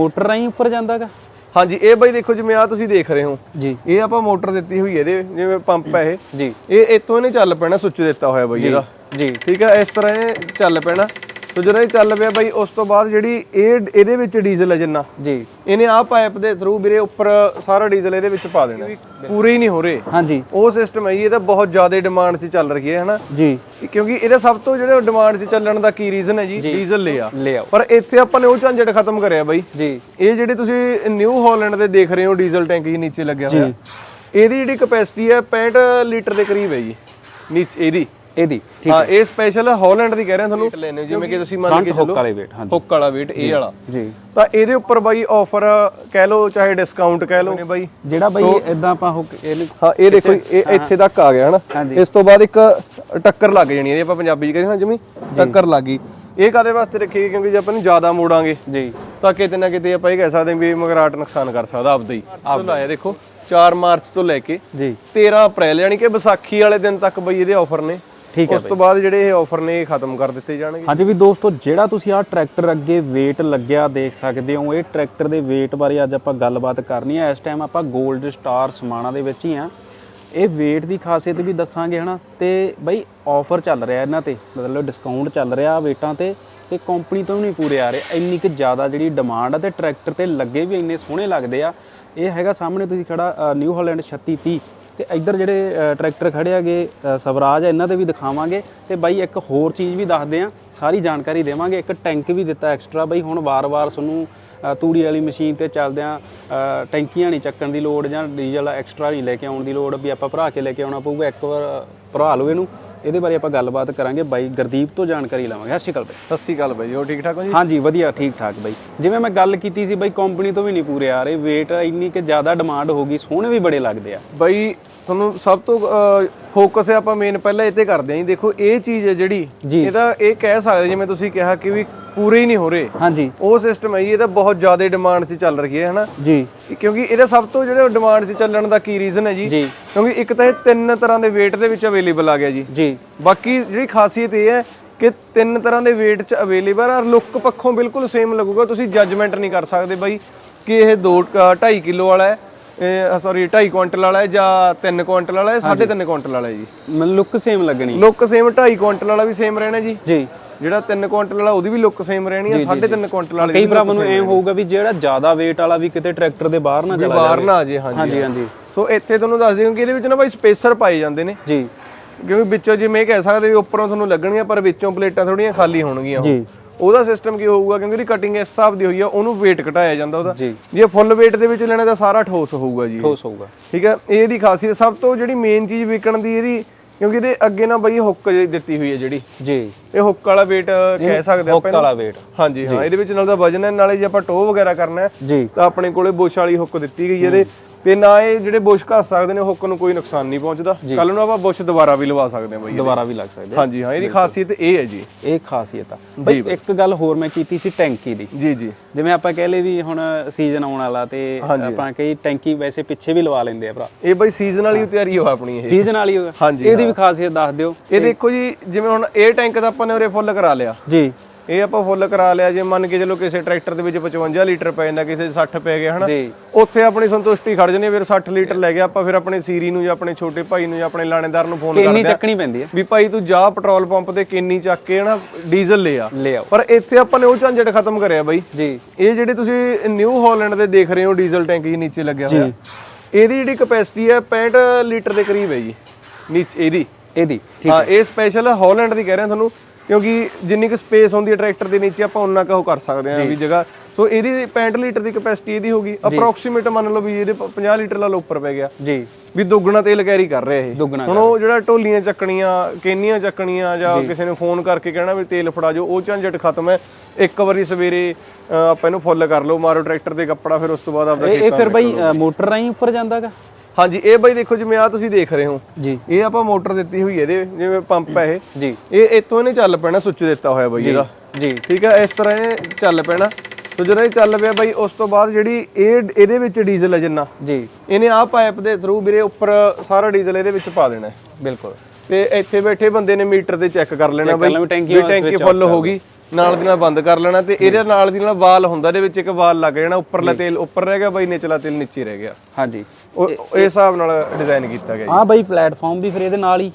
Motor ਰਾਹੀਂ ਉੱਪਰ ਜਾਂਦਾਗਾ? ਹਾਂਜੀ ਇਹ ਬਾਈ ਦੇਖੋ ਜਿਵੇਂ ਆ ਤੁਸੀਂ ਦੇਖ ਰਹੇ ਹੋ। ਜੀ। ਇਹ ਆਪਾਂ ਮੋਟਰ ਦਿੱਤੀ ਹੋਈ ਹੈ ਇਹਦੇ ਜਿਵੇਂ ਪੰਪ ਹੈ ਇਹ। ਜੀ। ਇਹ ਇੱਥੋਂ ਇਹਨੇ ਚੱਲ ਪੈਣਾ ਸੁੱਚ ਦਿੱਤਾ ਹੋਇਆ ਬਾਈ ਇਹਦਾ। ਜੀ। ਠੀਕ ਹੈ ਇਸ ਤਰ੍ਹਾਂ ਇਹ ਚੱਲ ਪੈਣਾ। ਤੇ ਜਦੋਂ ਇਹ ਚੱਲ ਪਿਆ ਬਾਈ ਉਸ ਤੋਂ ਬਾਅਦ ਜਿਹੜੀ ਇਹ ਇਹਦੇ ਵਿੱਚ ਡੀਜ਼ਲ ਹੈ ਜਿੰਨਾ। ਜੀ। ਇਹਨੇ ਆਹ ਪਾਈਪ ਦੇ ਥਰੂ ਵੀਰੇ ਉੱਪਰ ਸਾਰਾ ਡੀਜ਼ਲ ਇਹਦੇ ਵਿੱਚ ਪਾ ਦੇਣਾ। ਪੂਰੇ ਹੀ ਨਹੀਂ ਹੋ ਰਹੇ। ਹਾਂਜੀ। ਉਹ ਸਿਸਟਮ ਹੈ ਜੀ ਇਹ ਤਾਂ ਬਹੁਤ ਜ਼ਿਆਦਾ ਡਿਮਾਂਡ 'ਚ ਚੱਲ ਰਹੀ ਹੈ ਹਨਾ? ਜੀ। ਕਿਉਂਕਿ ਇਹਦਾ ਸਭ ਤੋਂ ਜਿਹੜਾ ਡਿਮਾਂਡ 'ਚ ਚੱਲਣ ਦਾ ਕੀ ਰੀਜ਼ਨ ਹੈ ਜੀ? ਡੀਜ਼ਲ ਲਿਆ। ਪਰ ਇੱਥੇ ਆਪਾਂ ਨੇ ਉਹ ਝੰਜਟ ਖਤਮ ਕਰਿਆ ਬਾਈ। ਜੀ। ਇਹ ਜਿਹੜੇ ਤੁਸੀਂ ਨਿਊ ਹਾਲੈਂਡ ਦੇ ਦੇਖ ਰਹੇ ਹੋ ਡੀਜ਼ਲ ਟੈਂਕ ਜੀ ਨੀਚੇ ਲੱਗਿਆ ਹੋਇਆ। ਇਹਦੀ ਜਿਹੜੀ ਕਪੈਸਿਟੀ ਹੈ 65 ਲੀਟਰ ਦੇ ਕਰੀਬ ਹੈ ਜੀ। ਨੀਚੇ ਇਹਦੀ। ਇਹਦੀ। ਹਾਂ। ਇਹ ਸਪੈਸ਼ਲ ਹਾਲੈਂਡ ਦੀ ਕਹਿ ਰਹੇ ਹਾਂ ਤੁਹਾਨੂੰ ਲੈਣੇ ਜਿਵੇਂ ਕਿ ਤੁਸੀਂ ਮੰਨ ਕੇ ਹੁੱਕ ਵਾਲੇ ਵੇਟ ਹਾਂਜੀ। ਹੁੱਕ ਵਾਲਾ weight ਇਹ ਵਾਲਾ। ਜੀ। ਤਾਂ ਇਹਦੇ ਉੱਪਰ ਬਾਈ ਆਫਰ ਕਹਿ ਲਓ ਚਾਹੇ ਡਿਸਕਾਊਂਟ ਕਹਿ ਲਓ। ਬਾਈ। ਜਿਹੜਾ ਬਈ ਇਦਾਂ ਆਪਾਂ ਹੁੱਕ ਇਹਨੂੰ ਹਾਂ ਇਹ ਦੇਖੋ ਇਹ ਇੱਥੇ ਤੱਕ ਆ ਗਿਆ ਹਨਾ। ਇਸ ਤੋਂ ਬਾਅਦ ਇੱਕ ਟੱਕਰ ਲੱਗ ਜਾਣੀ ਹੈ ਜੇ ਆਪਾਂ ਪੰਜਾਬੀ ਚ ਕਹਿੰਦੇ ਹਾਂ ਜਮੀ ਟੱਕਰ ਲੱਗ ਗਈ। ਇਹ ਕਾਦੇ ਵਾਸਤੇ ਰੱਖੀ ਗਈ? ਕਿਉਂਕਿ ਜੇ ਆਪਾਂ ਨੂੰ ਜ਼ਿਆਦਾ ਮੋੜਾਂਗੇ ਜੀ। ਤਾਂ ਕਿਤੇ ਨਾ ਕਿਤੇ ਆਪਾਂ ਇਹ ਕਹਿ ਸਕਦੇ ਹਾਂ ਵੀ ਮਗਰਾਟ ਨੁਕਸਾਨ ਕਰ ਸਕਦਾ ਆਪਦਾ ਹੀ। ਆਪ ਲਾਇਆ ਦੇਖੋ 4 ਮਾਰਚ ਤੋਂ ਲੈ ਕੇ ਜੀ। 13 ਅਪ੍ਰੈਲ ਯਾਨੀ ਕਿ ਵਿਸਾਖੀ ਵਾਲੇ ਦਿਨ ਤੱਕ ਬਈ ਇਹਦੇ ਆਫਰ ਨੇ। ਠੀਕ ਹੈ ਉਸ ਤੋਂ ਬਾਅਦ ਜਿਹੜੇ ਇਹ ਆਫਰ ਨੇ ਇਹ ਖਤਮ ਕਰ ਦਿੱਤੇ ਜਾਣਗੇ। ਹਾਂਜੀ ਵੀ ਦੋਸਤੋ ਜਿਹੜਾ ਤੁਸੀਂ ਆਹ ਟਰੈਕਟਰ ਅੱਗੇ weight ਲੱਗਿਆ ਦੇਖ ਸਕਦੇ ਹੋ ਇਹ ਟਰੈਕਟਰ ਦੇ weight ਬਾਰੇ ਅੱਜ ਆਪਾਂ ਗੱਲਬਾਤ ਕਰਨੀ ਹੈ। ਇਸ ਟਾਈਮ ਆਪਾਂ 골ਡ ਸਟਾਰ ਸਮਾਣਾ ਦੇ ਵਿੱਚ ਹੀ ਆ ਇਹ weight ਦੀ ਖਾਸੀਅਤ ਵੀ ਦੱਸਾਂਗੇ ਹਨਾ? ਤੇ ਬਈ ਆਫਰ ਚੱਲ ਰਿਹਾ ਇਹਨਾਂ ਤੇ ਮਤਲਬ ਡਿਸਕਾਊਂਟ ਚੱਲ ਰਿਹਾ ਵੇਟਾਂ ਤੇ ਤੇ ਕੰਪਨੀ ਤੋਂ ਵੀ ਨਹੀਂ ਪੂਰੇ ਆ ਰਹੇ। ਇੰਨੀ ਕਿ ਜ਼ਿਆਦਾ ਜਿਹੜੀ ਡਿਮਾਂਡ ਆ ਤੇ ਟਰੈਕਟਰ ਤੇ ਲੱਗੇ ਵੀ ਇੰਨੇ ਸੋਹਣੇ ਲੱਗਦੇ ਆ। ਇਹ ਹੈਗਾ ਸਾਹਮਣੇ ਤੁਸੀਂ ਖੜਾ ਨਿਊ ਹਾਲੈਂਡ 3630 ਤੇ ਇੱਧਰ ਜਿਹੜੇ ਟਰੈਕਟਰ ਖੜੇ ਹੈਗੇ ਅ, ਸਵਰਾਜ ਆ ਇਹਨਾਂ ਦੇ ਵੀ ਦਿਖਾਵਾਂਗੇ। ਤੇ ਬਾਈ ਇੱਕ ਹੋਰ ਚੀਜ਼ ਵੀ ਦੱਸਦੇ ਆ ਸਾਰੀ ਜਾਣਕਾਰੀ ਦੇਵਾਂਗੇ। ਇੱਕ ਟੈਂਕ ਵੀ ਦਿੱਤਾ ਐਕਸਟਰਾ ਬਾਈ ਹੁਣ ਵਾਰ-ਵਾਰ ਤੁਹਾਨੂੰ ਤੂੜੀ ਵਾਲੀ ਮਸ਼ੀਨ ਤੇ ਚੱਲਦਿਆਂ ਟੈਂਕੀਆਂ ਨਹੀਂ ਚੱਕਣ ਦੀ ਲੋੜ ਜਾਂ ਡੀਜ਼ਲ ਐਕਸਟਰਾ ਨਹੀਂ ਲੈ ਕੇ ਆਉਣ ਦੀ ਲੋੜ ਵੀ ਆਪਾਂ ਭਰਾ ਕੇ ਲੈ ਕੇ ਆਉਣਾ ਪਊਗਾ ਇੱਕ ਵਾਰ ਭਰਾ ਲਓ ਇਹਨੂੰ। ਇਹਦੇ ਬਾਰੇ ਆਪਾਂ ਗੱਲਬਾਤ ਕਰਾਂਗੇ। ਬਾਈ ਗੁਰਦੀਪ ਤੋਂ ਜਾਣਕਾਰੀ ਲਵਾਂਗੇ। ਸਤਿ ਸ਼੍ਰੀ ਅਕਾਲ ਬਾਈ। ਸਤਿ ਸ਼੍ਰੀ ਅਕਾਲ ਬਾਈ ਹੋ ਠੀਕ ਠਾਕ ਹੋ ਜੀ? ਹਾਂਜੀ ਵਧੀਆ ਠੀਕ ਠਾਕ ਬਾਈ। ਜਿਵੇਂ ਮੈਂ ਗੱਲ ਕੀਤੀ ਸੀ ਬਾਈ ਕੰਪਨੀ ਤੋਂ ਵੀ ਨਹੀਂ ਪੂਰੇ ਆ ਰਹੇ। weight ਇੰਨੀ ਕਿ ਜ਼ਿਆਦਾ ਡਿਮਾਂਡ ਹੋ ਗਈ ਸੋਹਣੇ ਵੀ ਬੜੇ ਲੱਗਦੇ ਆ। ਬਾਈ ਤੁਹਾਨੂੰ ਸਭ ਤੋਂ ਫੋਕਸ ਆਪਾਂ ਮੇਨ ਪਹਿਲਾਂ ਇਹ ਤੇ ਕਰਦੇ ਆਂ ਜੀ। ਦੇਖੋ ਇਹ ਚੀਜ਼ ਹੈ ਜਿਹੜੀ। ਇਹਦਾ ਇਹ ਕਹਿ ਸਕਦੇ ਜਿਵੇਂ ਤੁਸੀਂ ਕਿਹਾ ਕਿ ਵੀ ਪੂਰੇ ਹੀ ਨਹੀਂ ਹੋ ਰਹੇ। ਹਾਂਜੀ। ਉਹ ਸਿਸਟਮ ਹੈ ਜੀ ਇਹ ਤਾਂ ਬਹੁਤ ਜ਼ਿਆਦਾ ਡਿਮਾਂਡ 'ਚ ਚੱਲ ਰਹੀ ਹੈ ਹਨਾ? ਜੀ। ਕਿਉਂਕਿ ਇਹਦਾ ਸਭ ਤੋਂ ਜਿਹੜਾ ਡਿਮਾਂਡ 'ਚ ਚੱਲਣ ਦਾ ਕੀ ਰੀਜ਼ਨ ਹੈ ਜੀ? ਜੀ। ਕਿਉਂਕਿ ਇੱਕ ਤਾਂ ਇਹ ਤਿੰਨ ਤਰ੍ਹਾਂ ਦੇ weight ਦੇ ਵਿੱਚ ਅਵੇਲੇਬਲ ਆ ਗਿਆ ਜੀ। ਜੀ। ਬਾਕੀ ਜਿਹੜੀ ਖਾਸੀਅਤ ਇਹ ਹੈ ਕਿ ਤਿੰਨ ਤਰ੍ਹਾਂ ਦੇ weight 'ਚ ਅਵੇਲੇਬਲ ਆ ਲੁੱਕ ਪੱਖੋਂ ਬਿਲਕੁਲ ਸੇਮ ਲੱਗੂਗਾ ਤੁਸੀਂ ਜੱਜਮੈਂਟ ਨਹੀਂ ਕਰ ਸਕਦੇ ਬਾਈ ਕਿ ਇਹ 2 2.5 ਕਿਲੋ ਵਾਲਾ ਹੈ ਸੌਰੀ 2.5 ਕੁਇੰਟਲ ਵਾਲਾ ਹੈ ਜਾਂ 3 ਕੁਇੰਟਲ ਵਾਲਾ ਹੈ 3.5 ਕੁਇੰਟਲ ਵਾਲਾ ਹੈ ਜੀ। ਮੈਨੂੰ ਲੁੱਕ ਸੇਮ ਲੱਗਣੀ। ਲੁੱਕ ਸੇਮ 2.5 ਕੁਇੰਟਲ ਵਾਲਾ ਵੀ ਸੇਮ ਰਹਿਣਾ ਜੀ। ਜੀ। ਜਿਹੜਾ 3 ਕੁਇੰਟਲ ਵਾਲਾ ਉਹਦੀ ਵੀ ਲੁੱਕ ਸੇਮ ਰਹਿਣੀ ਹੈ 3.5 ਕੁਇੰਟਲ ਵਾਲੇ ਕਈ ਭਰਾਵਾਂ ਨੂੰ ਐਂ ਹੋਊਗਾ ਵੀ ਜਿਹੜਾ ਜ਼ਿਆਦਾ weight ਵਾਲਾ ਵੀ ਕਿਤੇ ਟਰੈਕਟਰ ਦੇ ਬਾਹਰ ਨਾ ਚਲਾ ਬਾਹਰ ਨਾ ਆ ਜੇ ਹਾਂਜੀ ਹਾਂਜੀ ਹਾਂਜੀ। ਸੋ ਇੱਥੇ ਤੁਹਾਨੂੰ ਦੱਸ ਦਿਆਂ ਕਿ ਇਹਦੇ ਵਿੱਚ ਨਾ ਬਾਈ ਸਪੇਸਰ ਪਾਏ ਜਾਂਦੇ ਨੇ। ਜੀ। ਕਿਉਂਕਿ ਵਿੱਚੋਂ ਜਿਵੇਂ ਕਹਿ ਸਕਦੇ ਵੀ ਉੱਪਰੋਂ ਤੁਹਾਨੂੰ ਲੱਗਣਗੀਆਂ ਪਰ ਵਿੱਚੋਂ ਪਲੇਟਾਂ ਥੋੜੀਆਂ ਖਾਲੀ ਹੋਣਗੀਆਂ। ਜੀ। ਉਹਦਾ ਸਿਸਟਮ ਕੀ ਹੋਊਗਾ? ਕਿਉਂਕਿ ਉਹਦੀ ਕਟਿੰਗ ਇਸ ਹਿਸਾਬ ਦੀ ਹੋਈ ਆ ਉਹਨੂੰ weight ਘਟਾਇਆ ਜਾਂਦਾ ਉਹਦਾ। ਜੀ। ਫੁੱਲ weight ਦੇ ਵਿੱਚ ਲੈਣਾ ਤਾਂ ਸਾਰਾ ਠੋਸ ਹੋਊਗਾ ਜੀ। ਠੋਸ ਹੋਊਗਾ। ਠੀਕ ਹੈ ਇਹ ਇਹਦੀ ਖਾਸੀਅਤ ਸਭ ਤੋਂ ਜਿਹੜੀ ਮੇਨ ਚੀਜ਼ ਵਿਕਣ ਦੀ ਇਹਦੀ ਕਿਉਂਕਿ ਇਹਦੇ ਅੱਗੇ ਨਾ ਬਈ ਹੁੱਕ ਜਿਹੀ ਦਿੱਤੀ ਹੋਈ ਹੈ ਜਿਹੜੀ। ਜੀ। ਇਹ ਹੁੱਕ ਵਾਲਾ weight ਕਹਿ ਸਕਦੇ ਹੁੱਕ ਆਪਾਂ ਇਹਨੂੰ। ਵਾਲਾ weight ਹਾਂਜੀ ਹਾਂ ਇਹਦੇ ਵਿੱਚ ਨਾਲ ਦਾ ਵਜਨ ਹੈ ਨਾਲੇ ਜੇ ਆਪਾਂ ਟੋ ਵਗੈਰਾ ਕਰਨਾ ਹੈ ਤਾਂ ਆਪਣੇ ਕੋਲੇ ਬੁਸ਼ ਵਾਲੀ ਹੁੱਕ ਦਿੱਤੀ ਗਈ ਹੈ ਇਹਦੇ। ਤੇ ਨਾ ਇਹ ਜਿਹੜੇ ਬੁਸ਼ ਘਸ ਸਕਦੇ ਨੇ ਹੁੱਕ ਨੂੰ ਕੋਈ ਨੁਕਸਾਨ ਨਹੀਂ ਪਹੁੰਚਦਾ। ਕੱਲ ਨੂੰ ਆਪਾਂ ਬੁਸ਼ ਦੁਬਾਰਾ ਵੀ ਲਵਾ ਸਕਦੇ ਹਾਂ ਬਈ ਦੁਬਾਰਾ ਵੀ ਲੱਗ ਸਕਦੇ ਹਾਂਜੀ ਹਾਂ ਇਹਦੀ ਖਾਸੀਅਤ ਇਹ ਹੈ ਜੀ। ਇਹ ਖਾਸੀਅਤ ਆ। ਬਈ ਇੱਕ ਗੱਲ ਹੋਰ ਮੈਂ ਕੀਤੀ ਸੀ ਟੈਂਕੀ ਦੀ। ਜੀ ਜੀ। ਜਿਵੇਂ ਆਪਾਂ ਕਹਿ ਲਏ ਵੀ ਹੁਣ ਸੀਜ਼ਨ ਆਉਣ ਵਾਲਾ ਤੇ ਆਪਾਂ ਕਈ ਟੈਂਕੀ ਵੈਸੇ ਪਿੱਛੇ ਵੀ ਲਵਾ ਲੈਂਦੇ ਆ ਭਰਾ। ਇਹ ਬਈ ਸੀਜ਼ਨ ਵਾਲੀ ਤਿਆਰੀ ਹੋ ਆਪਣੀ ਇਹ। ਸੀਜ਼ਨ ਵਾਲੀ ਹੋਗਾ ਹਾਂਜੀ, ਇਹਦੀ ਵੀ ਖਾਸੀਅਤ ਦੱਸ ਦਿਓ। ਇਹ ਦੇਖੋ ਜੀ ਜਿਵੇਂ ਹੁਣ ਇਹ ਟੈਂਕ ਤਾਂ ਆਪਾਂ ਨੇ ਉਰੇ ਫੁੱਲ ਕਰਾ ਲਿਆ। ਜੀ। ਇਹ ਆਪਾਂ ਫੁੱਲ ਕਰਾ ਲਿਆ ਜੇ ਮੰਨ ਕੇ ਚਲੋ ਕਿਸੇ ਟਰੈਕਟਰ ਦੇ ਵਿੱਚ 55 ਲੀਟਰ ਪੈ ਜਾਂਦਾ ਕਿਸੇ 'ਚ 60 ਪੈ ਗਿਆ ਹਨਾ? ਉੱਥੇ ਆਪਣੀ ਸੰਤੁਸ਼ਟੀ ਖੜ ਜਨੇ ਫਿਰ 60 ਲੀਟਰ ਲੈ ਗਿਆ ਆਪਾਂ ਫਿਰ ਆਪਣੇ ਸੀਰੀ ਨੂੰ ਜਾਂ ਆਪਣੇ ਛੋਟੇ ਭਾਈ ਨੂੰ ਜਾਂ ਆਪਣੇ ਲਾਣੇਦਾਰ ਨੂੰ ਫੋਨ ਕਿੰਨੀ ਕਰਦੇ ਆ ਚੱਕਣੀ ਪੈਂਦੀ ਹੈ? ਵੀ ਭਾਈ ਤੂੰ ਜਾ ਪੈਟਰੋਲ ਪੰਪ ਤੇ ਕਿੰਨੀ ਚੱਕ ਕੇ ਨਾ ਡੀਜ਼ਲ ਲੈ ਆ। ਪਰ ਇੱਥੇ ਆਪਾਂ ਨੇ ਉਹ ਝੰਜਟ ਖਤਮ ਕਰਿਆ ਬਾਈ। ਜੀ। ਇਹ ਜਿਹੜੇ ਤੁਸੀਂ ਨਿਊ ਹਾਲੈਂਡ ਦੇ ਦੇਖ ਰਹੇ ਹੋ ਡੀਜ਼ਲ ਟੈਂਕ ਜੀ ਨੀਚੇ ਲੱਗਿਆ ਹੋਇਆ। ਇਹਦੀ ਜਿਹੜੀ ਕਪੈਸਿਟੀ ਹੈ 65 ਲੀਟਰ ਦੇ ਕਰੀਬ ਹੈ ਜੀ। ਨੀਚੇ ਇਹਦੀ। ਇਹਦੀ ਹਾਂ ਇਹ ਸਪੈਸ਼ਲ ਹਾਲੈਂਡ ਦੀ ਕਹਿ ਰਹੇ ਤੁਹਾਨੂੰ। ਕਿਉਂਕਿ ਜਿੰਨੀ ਕੁ ਸਪੇਸ ਹੁੰਦੀ ਹੈ ਟਰੈਕਟਰ ਦੇ ਨੀਚੇ ਆਪਾਂ ਉਨਾ ਕੁ ਉਹ ਕਰ ਸਕਦੇ ਹਾਂ ਵੀ ਜਗ੍ਹਾ। ਸੋ ਇਹਦੀ 65 ਲੀਟਰ ਦੀ ਕਪੈਸਿਟੀ ਇਹਦੀ ਹੋਗੀ ਅਪਰੋਕਸੀਮੇਟ ਮੰਨ ਲਓ ਵੀ ਇਹਦੇ ਪ- 50 ਲੀਟਰ ਲਾ ਲਓ ਉੱਪਰ ਪੈ ਗਿਆ। ਜੀ। ਵੀ ਦੁੱਗਣਾ ਤੇਲ ਕੈਰੀ ਕਰ ਰਿਹਾ ਇਹ। ਦੁੱਗਣਾ ਹੁਣ ਉਹ ਜਿਹੜਾ ਢੋਲੀਆਂ ਚੱਕਣੀਆਂ ਕੇਨੀਆਂ ਚੱਕਣੀਆਂ ਜਾਂ ਕਿਸੇ ਨੂੰ ਫੋਨ ਕਰਕੇ ਕਹਿਣਾ ਵੀ ਤੇਲ ਫੜਾ ਜਾਓ ਉਹ ਝੰਜਟ ਖਤਮ ਹੈ। ਇੱਕ ਵਾਰੀ ਸਵੇਰੇ ਆਪਾਂ ਇਹਨੂੰ ਫੁੱਲ ਕਰ ਲਓ ਮਾਰੋ ਟਰੈਕਟਰ ਤੇ ਕੱਪੜਾ ਫਿਰ ਉਸ ਤੋਂ ਬਾਅਦ ਆਪਦਾ ਇਹ ਫਿਰ ਬਈ ਮੋਟਰ ਰਾਹੀਂ ਉੱਪਰ ਜਾਂਦਾਗਾ? ਹਾਂਜੀ ਇਹ ਬਾਈ ਦੇਖੋ ਜਿਵੇਂ ਆ ਤੁਸੀਂ ਦੇਖ ਰਹੇ ਹੋ। ਜੀ। ਇਹ ਆਪਾਂ ਮੋਟਰ ਦਿੱਤੀ ਹੋਈ ਹੈ ਇਹਦੇ ਜਿਵੇਂ ਪੰਪ ਹੈ ਇਹ। ਜੀ। ਇਹ ਇੱਥੋਂ ਇਹਨੇ ਚੱਲ ਪੈਣਾ ਸੁੱਚ ਦਿੱਤਾ ਹੋਇਆ ਬਾਈ ਇਹਦਾ। ਜੀ। ਠੀਕ ਹੈ ਇਸ ਤਰ੍ਹਾਂ ਇਹ ਚੱਲ ਪੈਣਾ। ਤੇ ਜਦੋਂ ਇਹ ਚੱਲ ਪਿਆ ਬਾਈ ਉਸ ਤੋਂ ਬਾਅਦ ਜਿਹੜੀ ਇਹ ਇਹਦੇ ਵਿੱਚ ਡੀਜ਼ਲ ਹੈ ਜਿੰਨਾ। ਜੀ। ਇਹਨੇ ਆਹ ਪਾਈਪ ਦੇ ਥਰੂ ਵੀਰੇ ਉੱਪਰ ਸਾਰਾ ਡੀਜ਼ਲ ਇਹਦੇ ਵਿੱਚ ਪਾ ਦੇਣਾ ਹੈ। ਬਿਲਕੁਲ। ਤੇ ਇੱਥੇ ਬੈਠੇ ਬੰਦੇ ਨੇ ਮੀਟਰ ਤੇ ਚੈੱਕ ਕਰ ਲੈਣਾ ਬਾਈ ਵੀ ਟੈਂਕੀ ਫੁੱਲ ਹੋ ਗਈ। ਨਾਲ ਦੀ ਨਾਲ ਬੰਦ ਕਰ ਲੈਣਾ ਤੇ ਇਹਦੇ ਨਾਲ ਦੀ ਨਾਲ ਵਾਲ ਹੁੰਦਾ ਇਹਦੇ ਵਿੱਚ ਇੱਕ ਵਾਲ ਲੱਗ ਜਾਣਾ ਉੱਪਰਲਾ ਤੇਲ ਉੱਪਰ ਰਹਿ ਗਿਆ ਬਾਈ ਨਿਚਲਾ ਤੇਲ ਨੀਚੇ ਰਹਿ ਗਿਆ। ਹਾਂਜੀ। ਉਹ ਇਸ ਹਿਸਾਬ ਨਾਲ ਡਿਜ਼ਾਈਨ ਕੀਤਾ ਗਿਆ ਜੀ। ਆਹ ਬਾਈ ਪਲੇਟਫਾਰਮ ਵੀ ਫਿਰ ਇਹਦੇ ਨਾਲ ਹੀ।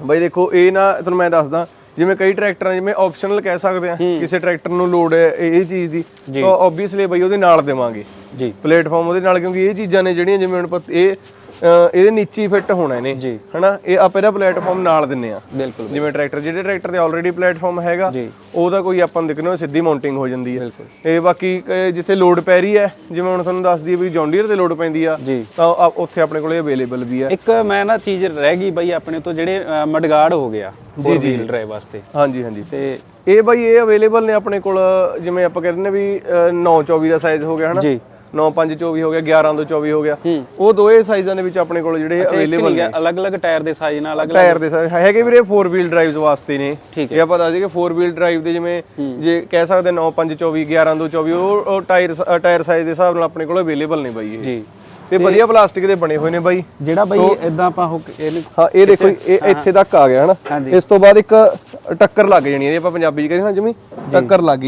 ਬਾਈ ਦੇਖੋ ਇਹ ਨਾ ਤੁਹਾਨੂੰ ਮੈਂ ਦੱਸਦਾ ਜਿਵੇਂ ਕਈ ਟਰੈਕਟਰਾਂ ਜਿਵੇਂ ਆਪਸ਼ਨਲ ਕਹਿ ਸਕਦੇ ਆ ਕਿਸੇ ਟਰੈਕਟਰ ਨੂੰ ਲੋਡ ਹੈ ਇਹ ਇਹ ਚੀਜ਼ ਦੀ ਤਾਂ ਆਬਵੀਅਸਲੀ ਬਾਈ ਉਹਦੇ ਨਾਲ ਦੇਵਾਂਗੇ। ਜੀ। ਪਲੇਟਫਾਰਮ ਉਹਦੇ ਨਾਲ ਕਿਉਂਕਿ ਇਹ ਚੀਜ਼ਾਂ ਨੇ ਜਿਹੜੀਆਂ ਜਿਵੇਂ ਹੁਣ ਇਹ ਇਹਦੇ ਨੀਚੇ ਹੀ ਫਿੱਟ ਹੋਣਾ ਇਹਨੇ ਜੀ। ਹਨਾ? ਇਹ ਆਪਾਂ ਇਹਦਾ ਪਲੇਟਫਾਰਮ ਨਾਲ ਦਿੰਨੇ ਆ। ਬਿਲਕੁਲ ਜਿਵੇਂ ਟਰੈਕਟਰ ਜਿਹੜੇ ਟਰੈਕਟਰ ਤੇ ਆਲਰੇਡੀ ਪਲੇਟਫਾਰਮ ਹੈਗਾ। ਉਹਦਾ ਕੋਈ ਆਪਾਂ ਨੂੰ ਦਿਖਣਾ ਸਿੱਧੀ ਮਾਊਂਟਿੰਗ ਹੋ ਜਾਂਦੀ ਹੈ। ਇਹ ਬਾਕੀ ਜਿੱਥੇ ਲੋਡ ਪੈ ਰਹੀ ਹੈ ਜਿਵੇਂ ਹੁਣ ਤੁਹਾਨੂੰ ਦੱਸ ਦਈਏ ਵੀ ਜੌਂਡੀਅਰ ਤੇ ਲੋਡ ਪੈਂਦੀ ਆ ਤਾਂ ਉੱਥੇ ਆਪਣੇ ਕੋਲ ਅਵੇਲੇਬਲ ਵੀ ਹੈ। ਇੱਕ ਮੈਂ ਨਾ ਚੀਜ਼ ਰਹਿ ਗਈ ਬਾਈ ਆਪਣੇ ਤੋਂ ਜਿਹੜੇ ਮਡਗਾਰਡ ਹੋ ਗਿਆ ਜੀ ਜੀ। ਡਰਾਈਵ ਵਾਸਤੇ। ਹਾਂਜੀ ਹਾਂਜੀ। ਤੇ ਇਹ ਬਾਈ ਇਹ ਅਵੇਲੇਬਲ ਨੇ ਆਪਣੇ ਕੋਲ ਜਿਵੇਂ ਆਪਾਂ ਕਹਿੰਦੇ ਨੇ ਵੀ 924 ਦਾ ਸਾਈਜ਼ ਹੋ ਗਿਆ ਹਨਾ? ਜੀ। 9524 ਹੋ ਗਿਆ 11 ਤੋਂ 24 ਹੋ ਗਿਆ। ਉਹ ਦੋਏ ਸਾਈਜ਼ਾਂ ਦੇ ਵਿੱਚ ਆਪਣੇ ਕੋਲ ਜਿਹੜੇ ਅਵੇਲੇਬਲ ਗਿਆ ਅਲੱਗ-ਅਲੱਗ ਟਾਇਰ ਦੇ ਸਾਈਜ਼ ਨਾਲ ਅਲੱਗ ਟਾਇਰ ਦੇ ਸਾਰੇ ਹੈਗੇ ਵੀਰੇ 4 ਵੀਲ ਡਰਾਈਵਸ ਵਾਸਤੇ ਨੇ। ਇਹ ਆਪਾਂ ਦੱਸ ਦਈਏ ਕਿ 4 ਵੀਲ ਡਰਾਈਵ ਦੇ ਜਿਵੇਂ ਜੇ ਕਹਿ ਸਕਦੇ 9524 11 ਤੋਂ 24 ਉਹ ਟਾਇਰ ਟਾਇਰ ਸਾਈਜ਼ ਦੇ ਹਿਸਾਬ ਨਾਲ ਆਪਣੇ ਕੋਲ ਅਵੇਲੇਬਲ ਨੇ ਬਾਈ ਇਹ। ਜੀ। ਤੇ ਵਧੀਆ ਪਲਾਸਟਿਕ ਦੇ ਬਣੇ ਹੋਏ ਨੇ ਬਾਈ। ਜਿਹੜਾ ਬਾਈ ਇਦਾਂ ਆਪਾਂ ਹਾਂ ਇਹ ਦੇਖੋ ਇਹ ਇੱਥੇ ਤੱਕ ਆ ਗਿਆ ਹਨਾ। ਇਸ ਤੋਂ ਬਾਅਦ ਇੱਕ ਟੱਕਰ ਲੱਗ ਜਾਣੀ ਹੈ ਆਪਾਂ ਪੰਜਾਬੀ ਚ ਕਹਿੰਦੇ ਹਾਂ ਜਮੀ ਟੱਕਰ ਲੱਗ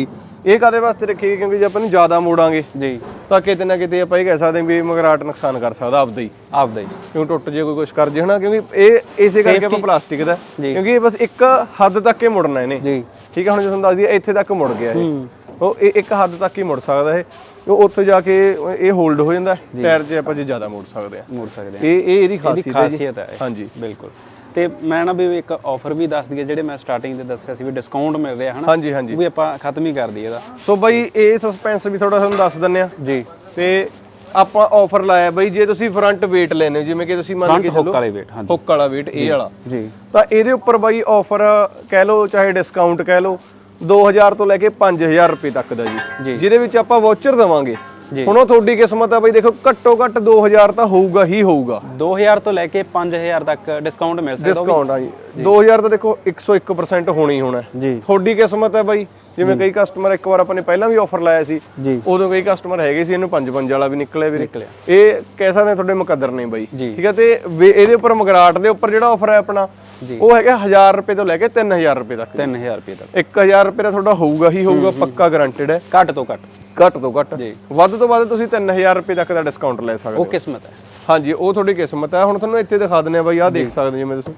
ਇਹ ਕਾਦੇ ਵਾਸਤੇ ਰੱਖੀ? ਕਿਉਂਕਿ ਜੇ ਆਪਾਂ ਨੂੰ ਜ਼ਿਆਦਾ ਮੋੜਾਂਗੇ। ਜੀ। ਤਾਂ ਕਿਤੇ ਨਾ ਕਿਤੇ ਆਪਾਂ ਇਹ ਕਹਿ ਸਕਦੇ ਹਾਂ ਵੀ ਇਹ ਮਗਰਾਟ ਨੁਕਸਾਨ ਕਰ ਸਕਦਾ ਆਪਦਾ ਹੀ। ਆਪਦਾ ਹੀ। ਕਿਉਂ ਟੁੱਟ ਜੇ ਕੋਈ ਕੁਝ ਕਰ ਜੇ ਹਨਾ ਕਿਉਂਕਿ ਇਹ ਇਸੇ ਕਰਕੇ ਆਪਾਂ ਪਲਾਸਟਿਕ ਦਾ। ਕਿਉਂਕਿ ਇਹ ਬਸ ਇੱਕ ਹੱਦ ਤੱਕ ਹੀ ਮੁੜਨਾ ਇਹਨੇ। ਜੀ। ਠੀਕ ਹੈ ਹੁਣ ਜੇ ਤੁਹਾਨੂੰ ਦੱਸ ਦਈਏ ਇੱਥੇ ਤੱਕ ਮੁੜ ਗਿਆ ਇਹ। ਉਹ ਇਹ ਇੱਕ ਹੱਦ ਤੱਕ ਹੀ ਮੁੜ ਸਕਦਾ ਇਹ। ਉਹ ਉੱਥੇ ਜਾ ਕੇ ਇਹ ਹੋਲਡ ਹੋ ਜਾਂਦਾ। ਟਾਇਰ 'ਚ ਆਪਾਂ ਜੇ ਜ਼ਿਆਦਾ ਮੋੜ ਸਕਦੇ ਆ। ਮੋੜ ਸਕਦੇ ਆ। ਇਹ ਇਹ ਇਹਦੀ ਖਾਸੀਅਤ ਹੈ ਜੀ। ਹਾਂਜੀ। ਬਿਲਕੁਲ। ਤੇ ਮੈਂ ਨਾ ਵੀ ਇੱਕ ਆਫਰ ਵੀ ਦੱਸ ਦਈਏ ਜਿਹੜੇ ਮੈਂ ਸਟਾਰਟਿੰਗ ਤੇ ਦੱਸਿਆ ਸੀ ਵੀ ਡਿਸਕਾਊਂਟ ਮਿਲ ਰਿਹਾ ਹਨਾ? ਹਾਂਜੀ ਹਾਂਜੀ। ਉਹ ਵੀ ਆਪਾਂ ਖਤਮ ਹੀ ਕਰ ਦਈਏ ਇਹਦਾ। ਸੋ ਬਾਈ ਇਹ ਸਸਪੈਂਸ ਵੀ ਥੋੜਾ ਤੁਹਾਨੂੰ ਦੱਸ ਦਿੰਨੇ ਆ ਜੀ। ਤੇ ਆਪਾਂ ਆਫਰ ਲਾਇਆ ਬਾਈ ਜੇ ਤੁਸੀਂ ਫਰੰਟ weight ਲੈਨੇ ਹੋ ਜਿਵੇਂ ਕਿ ਤੁਸੀਂ ਮੰਨ ਕੇ ਫਰੰਟ ਹੁੱਕ ਚੱਲੋ ਵਾਲੇ ਵੇਟ ਹਾਂਜੀ। ਹੁੱਕ ਵਾਲਾ weight ਇਹ ਵਾਲਾ। ਜੀ। ਤਾਂ ਇਹਦੇ ਉੱਪਰ ਬਾਈ ਆਫਰ ਕਹਿ ਲਓ ਚਾਹੇ ਡਿਸਕਾਊਂਟ ਕਹਿ ਲਓ 2000 ਤੋਂ ਲੈ ਕੇ 5000 ਰੁਪਏ ਤੱਕ ਦਾ ਜੀ। ਜਿਹਦੇ ਵਿੱਚ ਆਪਾਂ ਵਾਚਰ ਦਵਾਂਗੇ। ਹੁਣ ਉਹ ਤੁਹਾਡੀ ਕਿਸਮਤ ਆ ਬਾਈ ਦੇਖੋ ਘੱਟੋ ਘੱਟ 2000 ਤਾਂ ਹੋਊਗਾ ਹੀ ਹੋਊਗਾ। 2000 ਤੋਂ ਲੈ ਕੇ 5000 ਤੱਕ ਡਿਸਕਾਊਂਟ ਮਿਲ ਸਕਦਾ। ਡਿਸਕਾਊਂਟ ਆ ਜੀ। 2000 ਤਾਂ ਦੇਖੋ 101% ਹੋਣੀ ਹੋਣਾ। ਤੁਹਾਡੀ ਕਿਸਮਤ ਹੈ ਬਾਈ ਜਿਵੇਂ ਕਈ ਕਸਟਮਰ ਇੱਕ ਵਾਰ ਆਪਾਂ ਨੇ ਪਹਿਲਾਂ ਵੀ ਆਫਰ ਲਾਇਆ ਸੀ ਉਦੋਂ ਕਈ ਕਸਟਮਰ ਹੈਗੇ ਸੀ ਇਹਨੂੰ 5-5 ਵਾਲਾ ਵੀ ਨਿਕਲਿਆ ਨਿਕਲਿਆ। ਇਹ ਕਹਿ ਸਕਦੇ ਤੁਹਾਡੇ ਮੁਕੱਦਰ ਨੇ ਬਾਈ। ਠੀਕ ਹੈ ਤੇ ਵੇ- ਇਹਦੇ ਉੱਪਰ ਮਗਰਾਟ ਦੇ ਉੱਪਰ ਜਿਹੜਾ ਆਫਰ ਹੈ ਆਪਣਾ ਉਹ ਹੈਗਾ 1000 ਰੁਪਏ ਤੋਂ ਲੈ ਕੇ 3000 ਰੁਪਏ ਤੱਕ। 3000 ਰੁਪਏ ਤੱਕ। 1000 ਰੁਪਏ ਦਾ ਤੁਹਾਡਾ ਹੋਊਗਾ ਹੀ ਹੋਊਗਾ ਪੱਕਾ ਗਾਰੰਟਡ ਹੈ। ਘੱਟ ਤੋਂ ਘੱਟ। ਘੱਟ ਤੋਂ ਘੱਟ। ਵੱਧ ਤੋਂ ਵੱਧ ਤੁਸੀਂ 3000 ਰੁਪਏ ਤੱਕ ਦਾ ਡਿਸਕਾਊਂਟ ਲੈ ਸਕਦੇ ਹੋ। ਉਹ ਕਿਸਮਤ ਹੈ। ਹਾਂਜੀ ਉਹ ਤੁਹਾਡੀ ਕਿਸਮਤ ਹੈ। ਹੁਣ ਤੁਹਾਨੂੰ ਇੱਥੇ ਦਿਖਾ ਦਿੰਦੇ ਆ ਬਾਈ ਆਹ ਦੇਖ ਸਕਦੇ ਜਿਵੇਂ ਤੁਸੀਂ।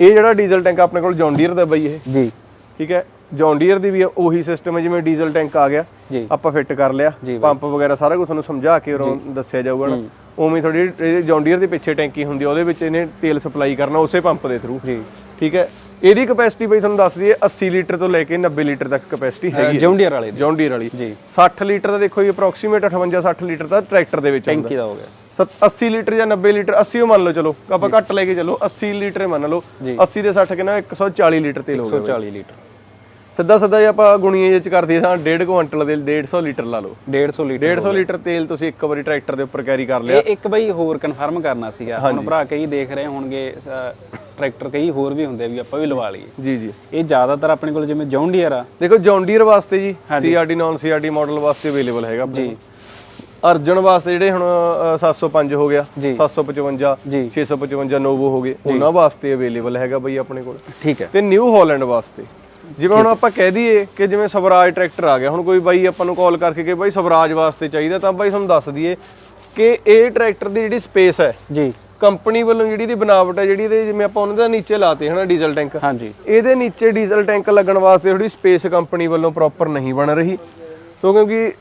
ਇਹ ਜਿਹੜਾ ਡੀਜ਼ਲ ਟੈਂਕ ਆਪਣੇ ਕੋਲ ਜੌਂਡੀਅਰ ਦਾ ਬਾਈ ਇਹ। ਜੀ। ਠੀਕ ਹੈ ਜੌਂਡੀਅਰ ਦੀ ਵੀ ਉਹੀ ਸਿਸਟਮ ਹੈ ਜਿਵੇਂ ਡੀਜ਼ਲ ਟੈਂਕ ਆ ਗਿਆ ਜੀ। ਆਪਾਂ ਫਿੱਟ ਕਰ ਲਿਆ ਪੰਪ ਵਗੈਰਾ ਸਾਰਾ ਕੁਝ ਤੁਹਾਨੂੰ ਸਮਝਾ ਕੇ ਉਰੋਂ ਦੱਸਿਆ ਜਾਊਗਾ ਨਾ। ਉਵੇਂ ਥੋੜੀ ਜੌਂਡੀਅਰ ਦੇ ਪਿੱਛੇ ਟੈਂਕੀ ਹੁੰਦੀ ਆ ਉਹਦੇ ਵਿੱਚ ਇਹਨੇ ਤੇਲ ਸਪਲਾਈ ਕਰਨਾ ਉਸੇ ਪੰਪ ਦੇ ਥਰੂ ਜੀ। ਠੀਕ ਹੈ? ਇਹਦੀ ਕਪੈਸਿਟੀ ਬਈ ਤੁਹਾਨੂੰ ਦੱਸ ਦਈਏ 80 ਲੀਟਰ ਤੋਂ ਲੈ ਕੇ 90 ਲੀਟਰ ਤੱਕ ਕਪੈਸਿਟੀ ਹੈਗੀ ਹੈ। ਜੌਂਡੀਅਰ ਵਾਲੇ ਜੌਂਡੀਅਰ ਵਾਲੀ। ਜੀ। 60 ਲੀਟਰ ਦਾ ਦੇਖੋ ਜੀ ਅਪਰੋਕਸੀਮੇਟ 58 60 ਲੀਟਰ ਦਾ ਟਰੈਕਟਰ ਦੇ ਵਿੱਚ ਟੈਂਕੀ ਦਾ ਹੋ ਗਿਆ। ਸੱਤ- 80 ਲੀਟਰ ਜਾਂ 90 ਲੀਟਰ 80 ਉਹ ਮੰਨ ਲਓ ਚਲੋ ਆਪਾਂ ਘੱਟ ਲੈ ਕੇ ਚੱਲੋ 80 ਲੀਟਰ ਮੰਨ ਲਓ ਜੀ। 80 ਦੇ 60 ਕਿੰਨਾ 140 ਲੀਟਰ ਤੇਲ ਹੋ ਗਿਆ 140 ਲੀਟਰ। ਸਿੱਧਾ ਸਿੱਧਾ ਜੇ ਆਪਾਂ ਗੁਣੀਏ ਜੇ ਚ ਕਰਦੀ ਤਾਂ 1.5 ਕੁਇੰਟਲ ਦੇ 150 ਲੀਟਰ ਲਾ ਲਓ। 150 ਲੀਟਰ 150 ਲੀਟਰ ਤੇਲ ਤੁਸੀਂ ਇੱਕ ਵਾਰੀ ਟਰੈਕਟਰ ਦੇ ਉੱਪਰ ਕੈਰੀ ਕਰ ਲਿਆ। ਇਹ ਇੱਕ ਬਈ ਹੋਰ ਕਨਫਰਮ ਕਰਨਾ ਸੀਗਾ। ਹੁਣ ਭਰਾ ਕਈ ਦੇਖ ਰਹੇ ਹੋਣਗੇ ਟਰੈਕਟਰ ਕਈ ਹੋਰ ਵੀ ਹੁੰਦੇ ਵੀ ਆਪਾਂ ਵੀ ਲਵਾ ਲਈਏ। ਜੀ ਜੀ। ਇਹ ਜ਼ਿਆਦਾਤਰ ਆਪਣੇ ਕੋਲ ਜਿਵੇਂ ਜੌਂਡੀਅਰ ਆ। ਦੇਖੋ ਜੌਂਡੀਅਰ ਵਾਸਤੇ ਜੀ ਸੀਆਰਡੀ ਨਾਨ ਸੀਆਰਡੀ ਮਾਡਲ ਵਾਸਤੇ ਅਵੇਲੇਬਲ ਹੈਗਾ ਆਪਣੇ ਜੀ। ਅਰਜਨ ਵਾਸਤੇ ਜਿਹੜੇ ਹੁਣ ਅ, 705 ਹੋ ਗਿਆ ਜੀ। 755 ਜੀ। 655 ਨੋਵੋ ਹੋ ਗਏ। ਉਹਨਾਂ ਵਾਸਤੇ ਅਵੇਲੇਬਲ ਹੈਗਾ ਬਈ ਆਪਣੇ ਕੋਲ। ਠੀਕ ਹੈ। ਤੇ ਨਿਊ ਹਾਲੈਂਡ ਵਾਸਤੇ। ਜਿਵੇਂ ਹੁਣ ਆਪਾਂ ਕਹਿ ਦਈਏ ਕਿ ਜਿਵੇਂ ਸਵਰਾਜ ਟਰੈਕਟਰ ਆ ਗਿਆ ਹੁਣ ਕੋਈ ਬਾਈ ਆਪਾਂ ਨੂੰ ਕਾਲ ਕਰਕੇ ਕਿ ਬਾਈ ਸਵਰਾਜ ਵਾਸਤੇ ਚਾਹੀਦਾ ਤਾਂ ਬਾਈ ਤੁਹਾਨੂੰ ਦੱਸ ਦਈਏ ਕਿ ਇਹ ਟਰੈਕਟਰ ਦੀ ਜਿਹੜੀ ਸਪੇਸ ਹੈ ਜੀ। ਕੰਪਨੀ ਵੱਲੋਂ ਜਿਹੜੀ ਦੀ ਬਣਾਵਟ ਹੈ ਜਿਹੜੀ ਦੇ ਜਿਵੇਂ ਆਪਾਂ ਉਹਨਾਂ ਦੇ ਨੀਚੇ ਲਾਤੇ ਹਨਾ ਡੀਜ਼ਲ ਟੈਂਕ ਹਾਂਜੀ। ਇਹਦੇ ਨੀਚੇ ਡੀਜ਼ਲ ਟੈਂਕ ਲੱਗਣ ਵਾਸਤੇ ਥੋੜੀ ਸਪੇਸ ਕੰਪਨੀ ਵੱਲੋਂ ਪ੍ਰੋਪਰ ਨਹੀਂ ਬਣ ਰਹੀ ਤੋਂ ਕਿਉਂਕਿ